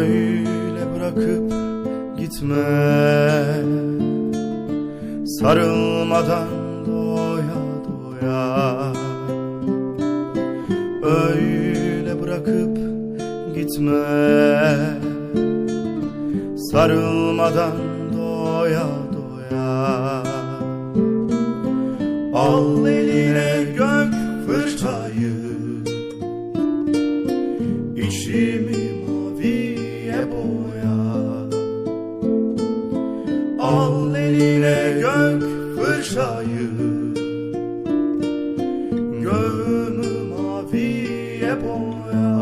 böyle bırakıp gitme. Sarılmadan doya doya. Öyle bırakıp gitme. Sarılmadan doya doya. Al eline gök fırçayı. Fırçayı Göğümü maviye boya.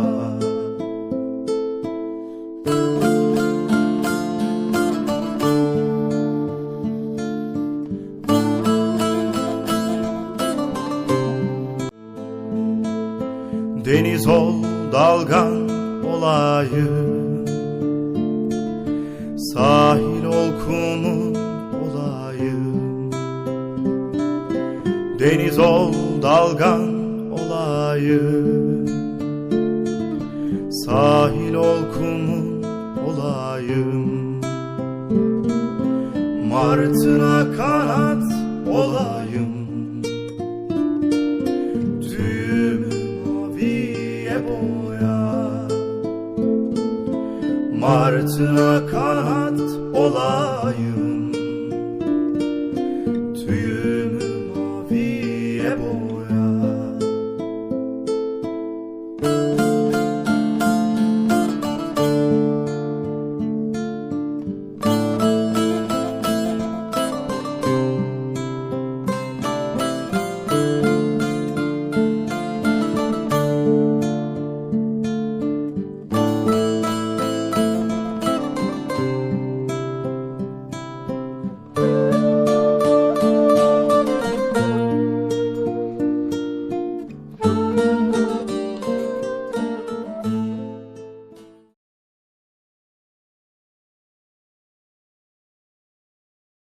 Deniz ol dalgan olayım Sahil ol kumun Deniz ol dalgan olayım Sahil ol kumun olayım. Martına kanat olayım. Düğümü maviye boya. Martına kanat olayım Bible.